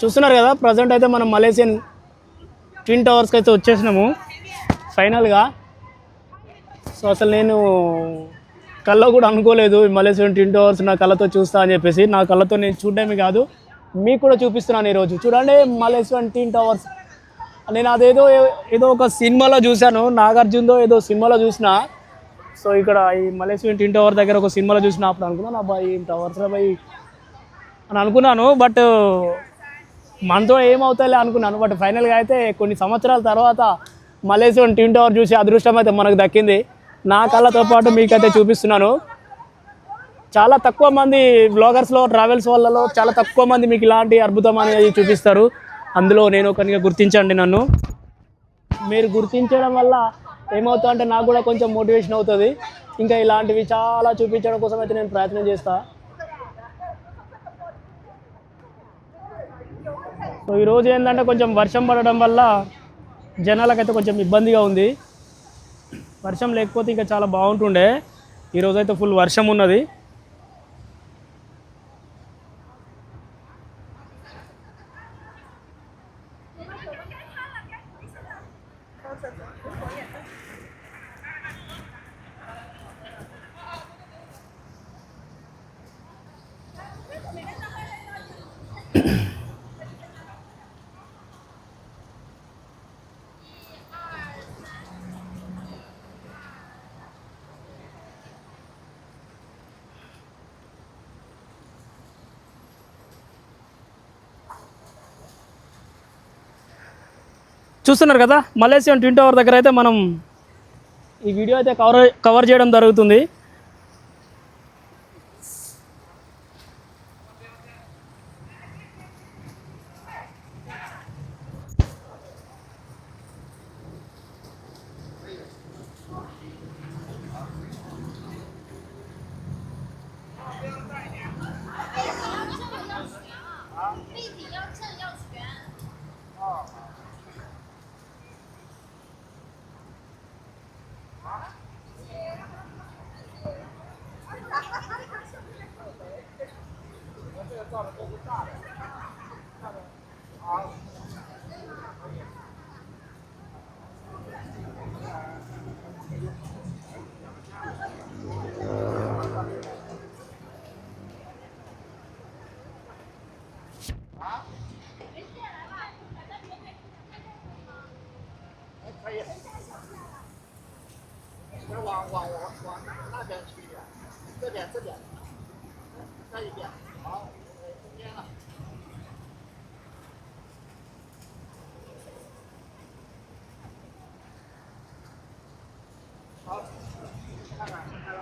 చూస్తున్నారు కదా ప్రజెంట్ అయితే మనం మలేసియన్ ట్విన్ టవర్స్కి అయితే వచ్చేసినాము. ఫైనల్గా సో అసలు నేను కళ్ళ కూడా అనుకోలేదు ఈ మలేసియన్ ట్విన్ టవర్స్ నా కళ్ళతో చూస్తా అని చెప్పేసి. నా కళ్ళతో నేను చూడడమే కాదు మీకు కూడా చూపిస్తున్నాను ఈరోజు చూడండి మలేసియన్ ట్విన్ టవర్స్ నేను అదేదో ఏదో ఒక సినిమాలో చూశాను నాగార్జునదో ఏదో సినిమాలో చూసిన. సో ఇక్కడ ఈ మలేసియన్ ట్విన్ టవర్ దగ్గర ఒక సినిమాలో చూసిన అప్పుడు అనుకున్నాను అబ్బాయి ఈ టవర్స్ అబ్బాయి అని అనుకున్నాను బట్ మనతో ఏమవుతాయిలే అనుకున్నాను. బట్ ఫైనల్గా అయితే కొన్ని సంవత్సరాల తర్వాత మలేసియన్ టీమ్ టవర్ చూసి అదృష్టం అయితే మనకు దక్కింది. నా కళ్ళతో పాటు మీకైతే చూపిస్తున్నాను. చాలా తక్కువ మంది బ్లాగర్స్లో ట్రావెల్స్ వాళ్ళలో చాలా తక్కువ మంది మీకు ఇలాంటి అద్భుతం అనేది చూపిస్తారు. అందులో నేను ఒకరిగా గుర్తించండి నన్ను. మీరు గుర్తించడం వల్ల ఏమవుతా అంటే నాకు కూడా కొంచెం మోటివేషన్ అవుతుంది. ఇంకా ఇలాంటివి చాలా చూపించడం కోసం అయితే నేను ప్రయత్నం చేస్తా. సో ఈరోజు ఏంటంటే కొంచెం వర్షం పడడం వల్ల జనాలకైతే కొంచెం ఇబ్బందిగా ఉంది. వర్షం లేకపోతే ఇంకా చాలా బాగుంటుండే. ఈరోజు అయితే ఫుల్ వర్షం ఉన్నది. చూస్తున్నారు కదా మలేసియన్ ట్విన్ టవర్ దగ్గర అయితే మనం ఈ వీడియో అయితే కవర్ కవర్ చేయడం జరుగుతుంది. 造大的，好。啊？可以。往往往那那边去一点，这边这边，这一边，好。好，看看。